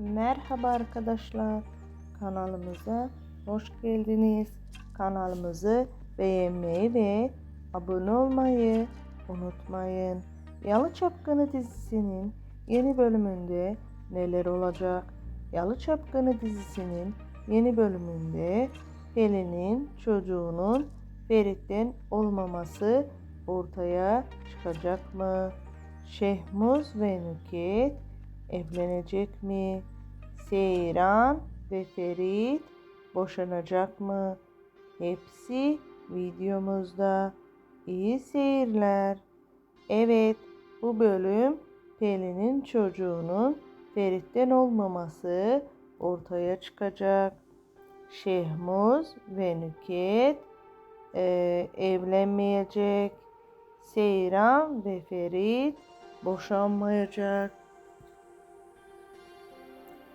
Merhaba arkadaşlar. Kanalımıza hoş geldiniz. Kanalımızı beğenmeyi ve abone olmayı unutmayın. Yalı Çapkını dizisinin yeni bölümünde neler olacak? Yalı Çapkını dizisinin yeni bölümünde Pelin'in çocuğunun Ferit'ten olmaması ortaya çıkacak mı? Şehmuz ve Nüket evlenecek mi? Seyran ve Ferit boşanacak mı? Hepsi videomuzda. İyi seyirler. Evet, bu bölüm Pelin'in çocuğunun Ferit'ten olmaması ortaya çıkacak. Şehmuz ve Nüket e, evlenmeyecek. Seyran ve Ferit boşanmayacak.